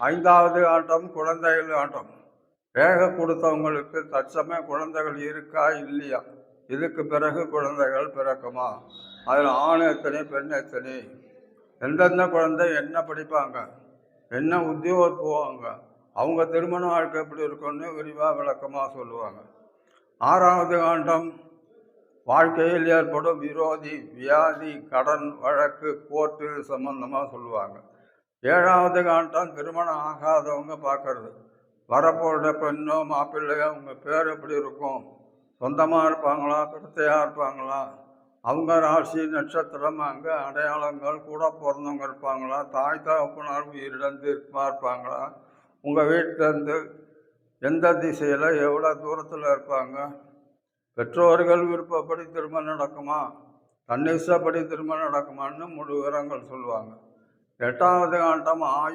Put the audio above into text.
ஐந்தாவது ஆட்டம் குழந்தைகள் ஆட்டம். வேக கொடுத்தவங்களுக்கு தற்சமயம் குழந்தைகள் இருக்கா இல்லையா? இதுக்கு பிறகு குழந்தைகள் பிறக்குமா? அதில் ஆண் எத்தனை பெண் எத்தனை? எந்தெந்த குழந்தை என்ன படிப்பாங்க? என்ன உத்தியோகம் போவாங்க? அவங்க திருமண வாழ்க்கை எப்படி இருக்கும்னு விரிவாக விளக்கமாக சொல்லுவாங்க. ஆறாவது ஆண்டம் வாழ்க்கையில் ஏற்படும் விரோதி வியாதி கடன் வழக்கு கோர்ட்டு சம்பந்தமாக சொல்லுவாங்க. ஏழாவது காண்டம் திருமணம் ஆகாதவங்க பார்க்கறது. வரப்போகிற பெண்ணோ மாப்பிள்ளையோ அவங்க பேர் எப்படி இருக்கும்? சொந்தமாக இருப்பாங்களா? பிரத்தையாக இருப்பாங்களா? அவங்க ராசி நட்சத்திரம் அங்கே அடையாளங்கள் கூட பிறந்தவங்க இருப்பாங்களா? தாய் தகப்பனார் உயிரிழந்து இருப்பா இருப்பாங்களா? உங்கள் வீட்டிலேருந்து எந்த திசையில் எவ்வளோ தூரத்தில் இருப்பாங்க? பெற்றோர்கள் விருப்பப்படி திருமணம் நடக்குமா? தன்னிசப்படி திருமணம் நடக்குமான்னு முழு விவரங்கள் சொல்லுவாங்க. எட்டாவது ஆட்டம் ஆயு